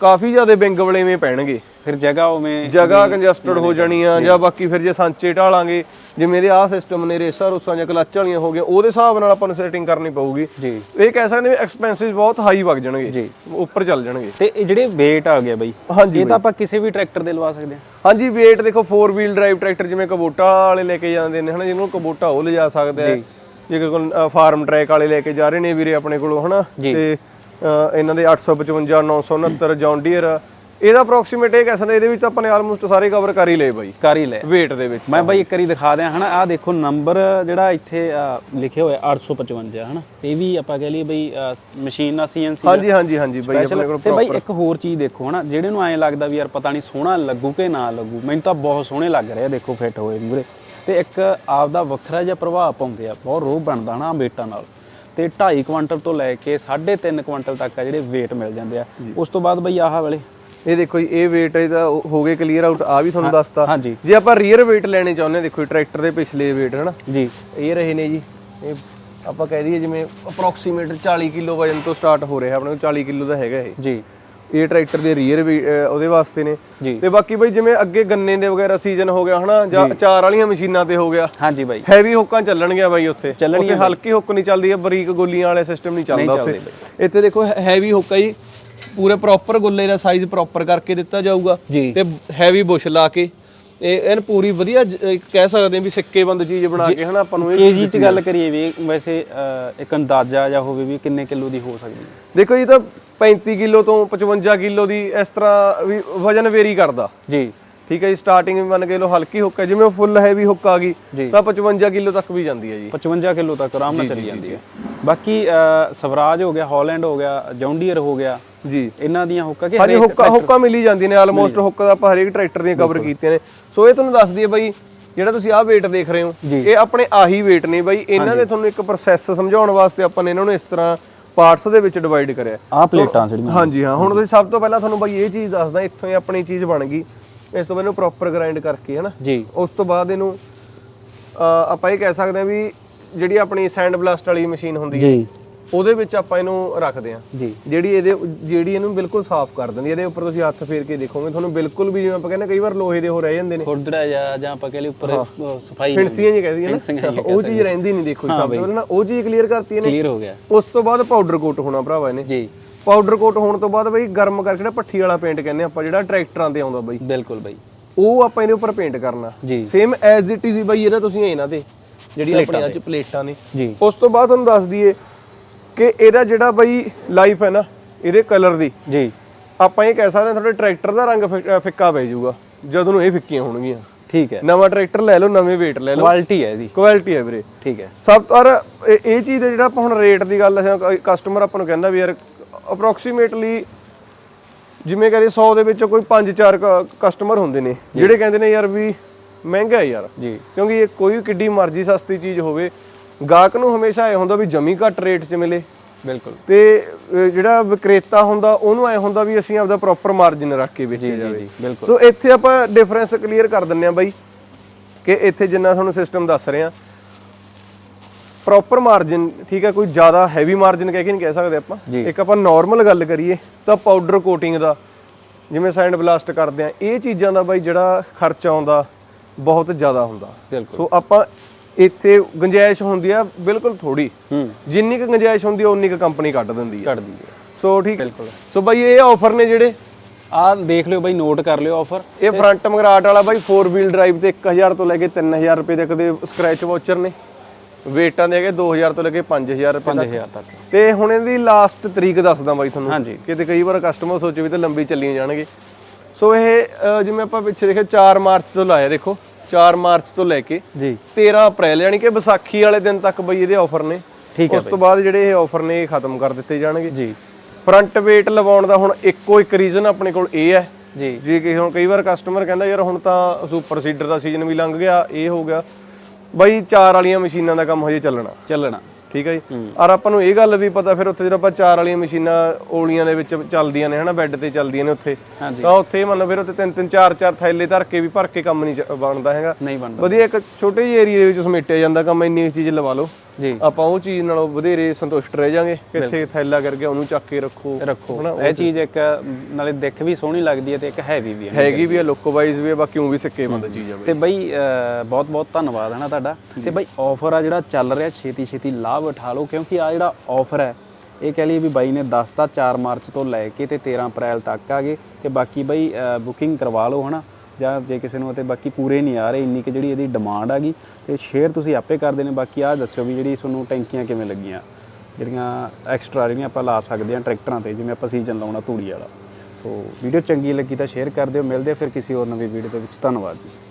ਕਾਫੀ ਜ਼ਿਆਦਾ ਵਿੰਗ ਵਲੇਵੇਂ ਪੈਣਗੇ। ਫਿਰ ਜਗ੍ਹਾ ਉਵੇਂ ਜਗ੍ਹਾ ਕੰਜਸਟਡ ਹੋ ਜਾਣੀ ਆ ਜਾਂ ਬਾਕੀ ਫਿਰ ਜੇ ਸਾਂਚੇ ਢਾਲਾਂਗੇ ਜਿਵੇਂ ਇਹਦੇ ਆਹ ਸਿਸਟਮ ਨੇ ਰੇਸਾਂ ਰੂਸਾਂ ਜਾਂ ਕਲੱਚ ਵਾਲੀਆਂ ਹੋ ਗਈਆਂ ਉਹਦੇ ਹਿਸਾਬ ਨਾਲ ਆਪਾਂ ਨੂੰ ਸੈਟਿੰਗ ਕਰਨੀ ਪਊਗੀ। ਜੀ। ਇਹ ਕਹਿ ਸਕਦੇ ਵੀ ਐਕਸਪੈਂਸਿਸ ਬਹੁਤ ਹਾਈ ਵਗ ਜਾਣਗੇ ਜੀ। ਉੱਪਰ ਚੱਲ ਜਾਣਗੇ। ਤੇ ਇਹ ਜਿਹੜੇ weight ਆ ਗਿਆ ਬਈ ਹਾਂਜੀ ਇਹ ਤਾਂ ਆਪਾਂ ਕਿਸੇ ਵੀ ਟਰੈਕਟਰ ਦੇ ਲਵਾ ਸਕਦੇ ਹਾਂ। ਹਾਂਜੀ weight ਦੇਖੋ 4 ਵੀਲ ਡਰਾਈਵ ਟਰੈਕਟਰ ਜਿਵੇਂ ਕਬੋਟਾ ਵਾਲੇ ਲੈ ਕੇ ਜਾਂਦੇ ਨੇ ਹਨਾ ਜਿਹਨੂੰ ਕਬੋਟਾ ਉਹ ਲਿਜਾ ਸਕਦੇ ਆ ਜੇ। ਕੋਈ ਫਾਰਮ ਟਰੈਕ ਵਾਲੇ ਲੈ ਕੇ ਜਾ ਰਹੇ ਨੇ ਵੀਰੇ ਆਪਣੇ ਕੋਲੋਂ ਹਨਾ ਤੇ ਇਹਨਾਂ ਦੇ 855 969 ਜੌਂਡੀਅਰ ਇਹਦਾ ਅਪਰੋਕਸੀਮੇਟ ਇਹ ਕਹਿ ਸਕਦੇ ਇਹਦੇ ਵਿੱਚ ਆਪਾਂ ਨੇ ਆਲਮੋਸਟ ਸਾਰੇ ਕਵਰ ਕਰ ਹੀ ਲਏ ਬਾਈ। ਕਰ ਹੀ ਲੈ weight ਦੇ ਵਿੱਚ ਮੈਂ ਬਾਈ ਇੱਕ ਵਾਰੀ ਦਿਖਾ ਦਿਆਂ ਹਨਾ ਆਹ ਦੇਖੋ ਨੰਬਰ ਜਿਹੜਾ ਇੱਥੇ ਅ, ਲਿਖਿਆ ਹੋਇਆ 855 ਹਨਾ। ਇਹ ਵੀ ਆਪਾਂ ਕਹਿ ਲਈਏ ਬਈ ਮਸ਼ੀਨ ਨਾਲ ਸੀਐਨਸੀ ਹਾਂਜੀ ਹਾਂਜੀ ਹਾਂਜੀ ਬਾਈ ਆਪਣੇ ਕੋਲ ਤੇ ਬਾਈ ਇੱਕ ਹੋਰ ਚੀਜ਼ ਦੇਖੋ ਹਨਾ ਜਿਹੜੇ ਨੂੰ ਐਂ ਲੱਗਦਾ ਵੀ ਯਾਰ ਪਤਾ ਨਹੀਂ ਸੋਹਣਾ ਲੱਗੂ ਕਿ ਨਾ ਲੱਗੂ ਮੈਨੂੰ ਤਾਂ ਬਹੁਤ ਸੋਹਣੇ ਲੱਗ ਰਹੇ ਆ ਦੇਖੋ ਫਿੱਟ ਹੋਏ ਮੂਰੇ ਤੇ ਇੱਕ ਆਪ ਦਾ ਵੱਖਰਾ ਜਿਹਾ ਪ੍ਰਭਾਵ ਪਾਉਂਦੇ ਆ ਬਹੁਤ ਰੋਹ ਬਣਦਾ ਹਨਾ ਬੇਟਾਂ ਨਾਲ। ਤੇ 2.5 ਕੁਆਂਟਲ ਤੋਂ ਲੈ ਕੇ 3.5 ਕੁਆਂਟਲ ਤੱਕ ਆ ਜਿਹੜੇ weight ਮਿਲ ਜਾਂਦੇ ਆ। ਉਸ ਤੋਂ ਬਾਅਦ ਬਈ ਆਹ ਵਾਲੇ ਇਹ ਦੇਖੋ ਜੀ ਇਹ weight ਇਹਦਾ ਹੋ ਗਏ ਕਲੀਅਰ ਆਊਟ ਆ ਵੀ ਤੁਹਾਨੂੰ ਦੱਸਤਾ। ਹਾਂਜੀ। ਜੇ ਆਪਾਂ ਰੀਅਰ weight ਲੈਣੇ ਚਾਹੁੰਦੇ ਦੇਖੋ ਟਰੈਕਟਰ ਦੇ ਪਿਛਲੇ weight ਹਨਾ? ਜੀ। ਇਹ ਰਹੇ ਨੇ ਜੀ ਇਹ ਆਪਾਂ ਕਹਿ ਦਈਏ ਜਿਵੇਂ ਅਪਰੋਕਸੀਮੇਟ 40 ਕਿਲੋ ਵਜਨ ਤੋਂ ਸਟਾਰਟ ਹੋ ਰਿਹਾ ਆਪਣੇ ਕੋਲ 40 ਕਿਲੋ ਦਾ ਹੈਗਾ ਇਹ। ਜੀ। ਇਹ ਟਰੈਕਟਰ ਦੇ ਰੀਅਰ ਵੀ ਉਹਦੇ ਵਾਸਤੇ ਨੇ। ਤੇ ਬਾਕੀ ਬਈ ਜਿਵੇਂ ਅੱਗੇ ਗੰਨੇ ਦੇ ਵਗੈਰਾ ਸੀਜ਼ਨ ਹੋ ਗਿਆ ਹਨਾ ਜਾਂ ਚਾਰ ਵਾਲੀਆਂ ਮਸ਼ੀਨਾਂ ਤੇ ਹੋ ਗਿਆ। ਹਾਂਜੀ ਬਾਈ। ਹੈਵੀ ਹੁੱਕਾਂ ਚੱਲਣਗੀਆਂ ਬਾਈ ਉੱਥੇ। ਉੱਥੇ ਹਲਕੀ ਹੁੱਕ ਨਹੀਂ ਚੱਲਦੀ ਹੈ ਬਰੀਕ ਗੋਲੀਆਂ ਵਾਲੇ ਸਿਸਟਮ ਨਹੀਂ ਚੱਲਦਾ ਚੱਲਦੇ ਉੱਥੇ। ਇੱਥੇ ਦੇਖੋ ਹੈਵੀ ਹੁੱਕਾ ਜੀ। ਪੂਰੇ ਪ੍ਰੋਪਰ ਗੁੱਲੇ ਦਾ ਸਾਈਜ਼ ਪ੍ਰੋਪਰ ਕਰਕੇ ਦਿੱਤਾ ਜਾਊਗਾ। ਤੇ ਹੈਵੀ ਬੁਸ਼ ਲਾ ਕੇ। ਇਹ ਇਹਨ ਪੂਰੀ ਵਧੀਆ ਕਹਿ ਸਕਦੇ ਹਾਂ ਵੀ ਸਿੱਕੇਬੰਦ ਚੀਜ਼ ਬਣਾ ਕੇ ਹਨਾ ਆਪਾਂ ਨੂੰ ਇਹ ਕੇਜੀ ਚ ਗੱਲ ਕਰੀਏ ਵੀ ਵੈਸੇ ਇੱਕ ਅੰਦਾਜ਼ਾ ਜਾਂ ਹੋਵੇ ਵੀ ਕਿੰਨੇ ਕਿਲੋ ਦੀ ਹੋ ਸਕਦੀ ਹੈ। ਦੇਖੋ ਜੀ ਤਾਂ 35 ਕਿਲੋ ਤੋਂ 55 ਕਿਲੋ ਦੀ ਇਸ ਤਰ੍ਹਾਂ ਵੀ ਵਜਨ ਵੇਰੀ ਕਰਦਾ। ਜੀ। ਠੀਕ ਹੈ ਜੀ ਸਟਾਰਟਿੰਗ ਮੰਨ ਕੇ ਲੋ ਹਲਕੀ ਹੁੱਕ ਹੈ ਜਿਵੇਂ ਫੁੱਲ ਹੈਵੀ ਹੁੱਕ ਆ ਗਈ। ਤਾਂ 55 ਕਿਲੋ ਤੱਕ ਵੀ ਜਾਂਦੀ ਹੈ ਜੀ। 55 ਕਿਲੋ ਤੱਕ ਆਰਾਮ ਨਾਲ ਚੱਲੀ ਜਾਂਦੀ ਹੈ। ਬਾਕੀ ਸਵਰਾਜ ਹੋ ਗਿਆ ਹਾਲੈਂਡ ਹੋ ਗਿਆ ਜੌਂਡੀਅਰ ਹੋ ਗਿਆ ਜੀ। ਇਹਨਾਂ ਦੀਆਂ ਹੁੱਕਾ ਕਿ ਹਾਂਜੀ ਹੁੱਕਾ ਹੁੱਕਾ ਮਿਲੀ ਜਾਂਦੀ ਨੇ ਆਲਮੋਸਟ ਹੁੱਕ ਦਾ ਆਪਾਂ ਹਰੇਕ ਟਰੈਕਟਰ ਦੀਆਂ ਕਵਰ ਕੀਤੀਆਂ ਨੇ। ਸੋ ਇਹ ਤੁਹਾਨੂੰ ਦੱਸ ਦਈਏ ਬਾਈ ਜਿਹੜਾ ਤੁਸੀਂ ਆਹ weight ਦੇਖ ਰਹੇ ਹੋ ਇਹ ਆਪਣੇ ਆਹੀ weight ਨੇ ਬਾਈ ਇਹਨਾਂ ਦੇ ਤੁਹਾਨੂੰ ਇੱਕ ਪ੍ਰੋਸੈਸ ਸਮਝਾਉਣ ਵਾਸਤੇ ਆਪਾਂ ਨੇ ਇਹਨਾਂ ਨੂੰ ਇਸ ਤਰ੍ਹਾਂ ਪਾਰਟਸ ਦੇ ਵਿੱਚ ਡਿਵਾਈਡ ਕਰਿਆ। ਆਹ ਪਲੇਟਾਂ ਜਿਹੜੀਆਂ। ਹਾਂਜੀ ਹਾਂ ਹੁਣ ਤੁਸੀਂ ਸਭ ਤੋਂ ਪਹਿਲਾਂ ਤੁਹਾਨੂੰ ਬਾਈ ਇਹ ਚੀਜ਼ ਦੱਸਦਾ ਇੱਥੋਂ ਹੀ ਆਪਣੀ ਚੀਜ਼ ਬਣ ਗਈ। ਇਸ ਤੋਂ ਬਾਅਦ ਇਹਨੂੰ ਪ੍ਰੋਪਰ ਗ੍ਰਾਈਂਡ ਕਰਕੇ ਹਨਾ? ਜੀ। ਉਸ ਤੋਂ ਬਾਅਦ ਇਹਨੂੰ ਆਪਾਂ ਇਹ ਕਹਿ ਸਕਦੇ ਹਾਂ ਵੀ ਜਿਹੜੀ ਆਪਣੀ ਸੈਂਡ ਬਲਾਸਟ ਵਾਲੀ ਮਸ਼ੀਨ ਹੁੰਦੀ ਹੈ ਜੀ। ਉਹਦੇ ਵਿੱਚ ਆਪਾਂ ਇਹਨੂੰ ਰੱਖਦੇ ਹਾਂ। ਜੀ। ਜਿਹੜੀ ਇਹਦੇ ਜਿਹੜੀ ਇਹਨੂੰ ਬਿਲਕੁਲ ਸਾਫ਼ ਕਰ ਦਿੰਦੀ। ਇਹਦੇ ਉੱਪਰ ਤੁਸੀਂ ਹੱਥ ਫੇਰ ਕੇ ਦੇਖੋਗੇ ਤੁਹਾਨੂੰ ਬਿਲਕੁਲ ਵੀ ਜਿਵੇਂ ਆਪਾਂ ਕਹਿੰਦੇ ਕਈ ਵਾਰ ਲੋਹੇ ਦੇ ਹੋ ਰਹਿ ਜਾਂਦੇ ਨੇ। ਖੁਰਦੜਾ ਜਾਂ ਜਾਂ ਆਪਾਂ ਕਹ ਲਈ ਉੱਪਰ ਸਫ਼ਾਈ ਫਿੰਸੀਆਂ ਜੀ ਕਹਿੰਦੀ ਹੈ। ਨਾ। ਉਹ ਚੀਜ਼ ਰਹਿੰਦੀ ਨਹੀਂ ਦੇਖੋ ਸਭ ਤੋਂ ਪਹਿਲਾਂ ਨਾ ਉਹ ਚੀਜ਼ ਕਲੀਅਰ ਕਰਤੀ ਇਹਨੇ। ਕਲੀਅਰ ਹੋ ਗਿਆ। ਉਸ ਤੋਂ ਬਾਅਦ ਪਾਊਡਰ ਕੋਟ ਹੋਣਾ ਭਰਾਵਾ ਇਹਨੇ। ਜੀ। ਪਾਊਡਰ ਕੋਟ ਹੋਣ ਤੋਂ ਬਾਅਦ ਬਈ ਗਰਮ ਕਰਕੇ ਨਾ ਪੱਠੀ ਵਾਲਾ ਪੇਂਟ ਕਹਿੰਦੇ ਆਪਾਂ ਜਿਹੜਾ ਟਰੈਕਟਰਾਂ ਤੇ ਆਉਂਦਾ ਬਈ। ਬਿਲਕੁਲ ਬਾਈ। ਉਹ ਆਪਾਂ ਇਹਦੇ ਉੱਪਰ ਪੇਂਟ ਕਰਨਾ। ਜੀ। ਸੇਮ ਐਜ਼ ਇਟ ਇਜ਼ ਬਈ ਇਹਦਾ ਤੁਸੀਂ ਇਹਨਾਂ ਤੇ ਜਿਹੜੀ ਆਪਣੀ ਅੱਜ ਪਲੇਟਾਂ ਨੇ। ਜੀ। ਉਸ ਤੋਂ ਬਾਅਦ ਤੁਹਾਨੂੰ ਦੱਸ ਦਈਏ ਕਿ ਇਹਦਾ ਜਿਹੜਾ ਬਈ ਲਾਈਫ ਹੈ ਨਾ ਇਹਦੇ ਕਲਰ ਦੀ। ਜੀ। ਆਪਾਂ ਇਹ ਕਹਿ ਸਕਦੇ ਹਾਂ ਤੁਹਾਡੇ ਟਰੈਕਟਰ ਦਾ ਰੰਗ ਫਿੱਕਾ ਪੈ ਜਾਊਗਾ ਜਦੋਂ ਨੂੰ ਇਹ ਫਿੱਕੀਆਂ ਹੋਣਗੀਆਂ। ਠੀਕ ਹੈ। ਨਵਾਂ ਟਰੈਕਟਰ ਲੈ ਲਓ ਨਵੇਂ weight ਲੈ ਲਓ। ਕੁਆਲਿਟੀ ਹੈ ਇਹਦੀ। ਕੁਆਲਿਟੀ ਹੈ ਵੀਰੇ। ਠੀਕ ਹੈ। ਸਭ ਤੋਂ ਇਹ ਚੀਜ਼ ਦਾ ਜਿਹੜਾ ਆਪਾਂ ਹੁਣ ਰੇਟ ਦੀ ਗੱਲ ਹੈ ਕਸਟਮਰ ਆਪਾਂ ਨੂੰ ਕਹਿੰਦਾ ਵੀ ਯਾਰ ਅਪਰੋਕਸੀਮੇਟਲੀ ਜਿਵੇਂ ਕਹਿੰਦੇ 100 ਦੇ ਵਿੱਚੋਂ ਕੋਈ 5-4 ਕਸਟਮਰ ਹੁੰਦੇ ਨੇ ਜਿਹੜੇ ਕਹਿੰਦੇ ਨੇ ਯਾਰ ਵੀ ਮਹਿੰਗਾ ਹੈ ਯਾਰ। ਜੀ। ਕਿਉਂਕਿ ਇਹ ਕੋਈ ਕਿੱਡੀ ਮਰਜ਼ੀ ਸਸਤੀ ਚੀਜ਼ ਹੋਵੇ ਗਾਹਕ ਨੂੰ ਹਮੇਸ਼ਾ ਇਹ ਹੁੰਦਾ ਵੀ ਜਮੀ ਘੱਟ ਰੇਟ 'ਚ ਮਿਲੇ। ਬਿਲਕੁਲ। ਤੇ ਜਿਹੜਾ ਵਿਕਰੇਤਾ ਹੁੰਦਾ ਉਹਨੂੰ ਐ ਹੁੰਦਾ ਵੀ ਅਸੀਂ ਆਪਦਾ ਪ੍ਰੋਪਰ ਮਾਰਜਿਨ ਰੱਖ ਕੇ ਵੇਚਿਆ ਜਾਵੇ। ਜੀ ਬਿਲਕੁਲ। ਸੋ ਇੱਥੇ ਆਪਾਂ ਡਿਫਰੈਂਸ ਕਲੀਅਰ ਕਰ ਦਿੰਨੇ ਆ ਬਾਈ ਕਿ ਇੱਥੇ ਜਿੰਨਾ ਤੁਹਾਨੂੰ ਸਿਸਟਮ ਦੱਸ ਰਹੇ ਆ ਪ੍ਰੋਪਰ ਮਾਰਜਿਨ ਠੀਕ ਹੈ ਕੋਈ ਜ਼ਿਆਦਾ ਹੈਵੀ ਮਾਰਜਿਨ ਕਹਿ ਕੇ ਨਹੀਂ ਕਹਿ ਸਕਦੇ ਆਪਾਂ। ਇੱਕ ਆਪਾਂ ਨਾਰਮਲ ਗੱਲ ਕਰੀਏ ਤਾਂ ਪਾਊਡਰ ਕੋਟਿੰਗ ਦਾ ਜਿਵੇਂ ਸੈਂਡ ਬਲਾਸਟ ਕਰਦੇ ਆ ਇਹ ਚੀਜ਼ਾਂ ਦਾ ਬਾਈ ਜਿਹੜਾ ਖਰਚਾ ਆਉਂਦਾ ਬਹੁਤ ਜ਼ਿਆਦਾ ਹੁੰਦਾ। ਸੋ ਆਪਾਂ ਇੱਥੇ ਗੁੰਜਾਇਸ਼ ਹੁੰਦੀ ਆ ਬਿਲਕੁਲ ਥੋੜੀ ਜਿੰਨੀ ਕੁ ਗੁੰਜਾਇਸ਼ ਹੁੰਦੀ ਆ ਉਨੀ ਕੁ ਕੰਪਨੀ ਕੱਢ ਦਿੰਦੀ ਆ। ਕੱਢ ਦਈਏ ਸੋ ਠੀਕ। ਬਿਲਕੁਲ। ਸੋ ਬਾਈ ਇਹ ਆਫਰ ਨੇ ਜਿਹੜੇ? ਆਹ ਦੇਖ ਲਿਓ ਬਾਈ ਨੋਟ ਕਰ ਲਿਓ ਆਫਰ ਇਹ ਫਰੰਟ ਮਗਰਾਟ ਵਾਲਾ ਬਾਈ 4 ਵੀਲ ਡਰਾਈਵ ਤੇ 1000 ਤੋਂ ਲੈ ਕੇ 3000 ਰੁਪਏ ਤੱਕ ਦੇ ਸਕ੍ਰੈਚ ਵਾਚਰ ਨੇ। ਵੇਟਾਂ ਦੇ ਹੈਗੇ 2000 ਤੋਂ ਲੈ ਕੇ 5000 ਰੁਪਏ ਤੱਕ। 5000 ਤੱਕ। ਤੇ ਹੁਣ ਇਹਦੀ ਲਾਸਟ ਤਰੀਕ ਦੱਸਦਾ ਬਾਈ ਤੁਹਾਨੂੰ। ਹਾਂਜੀ। ਕਿਤੇ ਕਈ ਵਾਰ ਕਸਟਮਰ ਸੋਚੇ ਵੀ ਤੇ ਲੰਬੀ ਚੱਲੀਆਂ ਜਾਣਗੇ। ਸੋ ਇਹ ਜਿਵੇਂ ਆਪਾਂ ਪਿੱਛੇ ਦੇਖਿਆ 4 ਮਾਰਚ ਤੋਂ ਲਾਇਆ ਦੇਖੋ 4 ਮਾਰਚ ਤੋਂ ਲੈ ਕੇ ਜੀ। 13 ਅਪ੍ਰੈਲ ਯਾਨੀ ਕਿ ਵਿਸਾਖੀ ਵਾਲੇ ਦਿਨ ਤੱਕ ਬਈ ਇਹਦੇ ਆਫਰ ਨੇ। ਠੀਕ ਹੈ ਉਸ ਤੋਂ ਬਾਅਦ ਜਿਹੜੇ ਇਹ ਆਫਰ ਨੇ ਇਹ ਖਤਮ ਕਰ ਦਿੱਤੇ ਜਾਣਗੇ। ਜੀ। ਫਰੰਟ ਵੇਟ ਲਵਾਉਣ ਦਾ ਹੁਣ ਇੱਕੋ ਇੱਕ ਰੀਜ਼ਨ ਆਪਣੇ ਕੋਲ ਇਹ ਹੈ। ਜੀ। ਜੇ ਕਿ ਹੁਣ ਕਈ ਵਾਰ ਕਸਟਮਰ ਕਹਿੰਦਾ ਯਾਰ ਹੁਣ ਤਾਂ ਸੁਪਰ ਸੀਡਰ ਦਾ ਸੀਜ਼ਨ ਵੀ ਲੰਘ ਗਿਆ ਇਹ ਹੋ ਗਿਆ। ਬਾਈ ਚਾਰ ਵਾਲੀਆਂ ਮਸ਼ੀਨਾਂ ਦਾ ਕੰਮ ਹਜੇ ਚੱਲਣਾ। ਚੱਲਣਾ। ਠੀਕ ਹੈ ਜੀ? ਔਰ ਆਪਾਂ ਨੂੰ ਇਹ ਗੱਲ ਵੀ ਪਤਾ ਫਿਰ ਉੱਥੇ ਜਦੋਂ ਆਪਾਂ ਚਾਰ ਵਾਲੀਆਂ ਮਸ਼ੀਨਾਂ ਓਲੀਆਂ ਦੇ ਵਿੱਚ ਚੱਲਦੀਆਂ ਨੇ ਹਨਾ ਬੈੱਡ ਤੇ ਚੱਲਦੀਆਂ ਨੇ ਉੱਥੇ ਤਾਂ ਉੱਥੇ ਮੰਨ ਲਓ ਫਿਰ ਉੱਥੇ ਤਿੰਨ ਤਿੰਨ ਚਾਰ ਚਾਰ ਥੈਲੇ ਧਰ ਕੇ ਵੀ ਭਰ ਕੇ ਕੰਮ ਨਹੀਂ ਬਣਦਾ ਹੈਗਾ। ਨਹੀਂ ਬਣਦਾ। ਵਧੀਆ ਇੱਕ ਛੋਟੇ ਜਿਹੇ ਏਰੀਆ ਦੇ ਵਿੱਚ ਸਮੇਟਿਆ ਜਾਂਦਾ ਕੰਮ ਇੰਨੀ ਚੀਜ਼ ਲਵਾ ਲਓ। ਜੀ। ਆਪਾਂ ਉਹ ਚੀਜ਼ ਨਾਲੋਂ ਵਧੇਰੇ ਸੰਤੁਸ਼ਟ ਰਹਿ ਜਾਾਂਗੇ ਕਿੱਥੇ ਥੈਲਾ ਕਰਕੇ ਉਹਨੂੰ ਚੱਕ ਕੇ ਰੱਖੋ। ਰੱਖੋ। ਇਹ ਚੀਜ਼ ਇੱਕ ਨਾਲੇ ਦਿਖ ਵੀ ਸੋਹਣੀ ਲੱਗਦੀ ਹੈ ਤੇ ਇੱਕ ਹੈਵੀ ਵੀ ਹੈ। ਹੈਗੀ ਵੀ ਆ ਲੁੱਕ ਵਾਈਜ਼ ਵੀ ਆ ਬਾਕੀ ਉਹ ਵੀ ਸਿੱਕੇ ਬੰਦ ਚੀਜ਼ ਬਈ। ਤੇ ਬਈ ਬਹੁਤ ਬਹੁਤ ਧੰਨਵਾਦ ਹੈ ਨਾ ਤੁਹਾਡਾ। ਤੇ ਬਈ ਆਫਰ ਆ ਜਿਹੜਾ ਚੱਲ ਰਿਹਾ ਛੇਤੀ ਛੇਤੀ ਲਾਭ ਉਠਾ ਲਓ ਕਿਉਂਕਿ ਆ ਜਿਹੜਾ ਆਫਰ ਹੈ ਇਹ ਕਹਿ ਲਈਏ ਵੀ ਬਾਈ ਨੇ ਦੱਸਤਾ 4 ਮਾਰਚ ਤੋਂ ਲੈ ਕੇ ਤੇ 13 ਅਪ੍ਰੈਲ ਤੱਕ ਆਗੇ ਤੇ ਬਾਕੀ ਬਈ ਬੁਕਿੰਗ ਕਰਵਾ ਲਓ ਹਨਾ। ਜਾਂ ਜੇ ਕਿਸੇ ਨੂੰ ਤੇ ਬਾਕੀ ਪੂਰੇ ਨਹੀਂ ਆ ਰਹੇ, ਇੰਨੀ ਕਿ ਜਿਹੜੀ ਇਹਦੀ ਡਿਮਾਂਡ ਹੈਗੀ ਤੇ ਸ਼ੇਅਰ ਤੁਸੀਂ ਆਪੇ ਕਰਦੇ ਨੇ, ਬਾਕੀ ਆਹ ਦੱਸਿਓ ਵੀ ਜਿਹੜੀ ਤੁਹਾਨੂੰ ਟੈਂਕੀਆਂ ਕਿਵੇਂ ਲੱਗੀਆਂ। ਜਿਹੜੀਆਂ ਐਕਸਟਰਾ ਜਿਹੜੀਆਂ ਆਪਾਂ ਲਾ ਸਕਦੇ ਹਾਂ ਟਰੈਕਟਰਾਂ ਤੇ, ਜਿਵੇਂ ਆਪਾਂ ਸੀਜ਼ਨ ਲਾਉਣਾ ਤੂੜੀ ਵਾਲਾ। ਸੋ ਵੀਡੀਓ ਚੰਗੀ ਲੱਗੀ ਤਾਂ ਸ਼ੇਅਰ ਕਰ ਦਿਓ, ਮਿਲਦੇ ਆ ਫਿਰ ਕਿਸੇ ਹੋਰ ਨਵੀਂ ਵੀਡੀਓ ਦੇ ਵਿੱਚ। ਧੰਨਵਾਦ ਜੀ।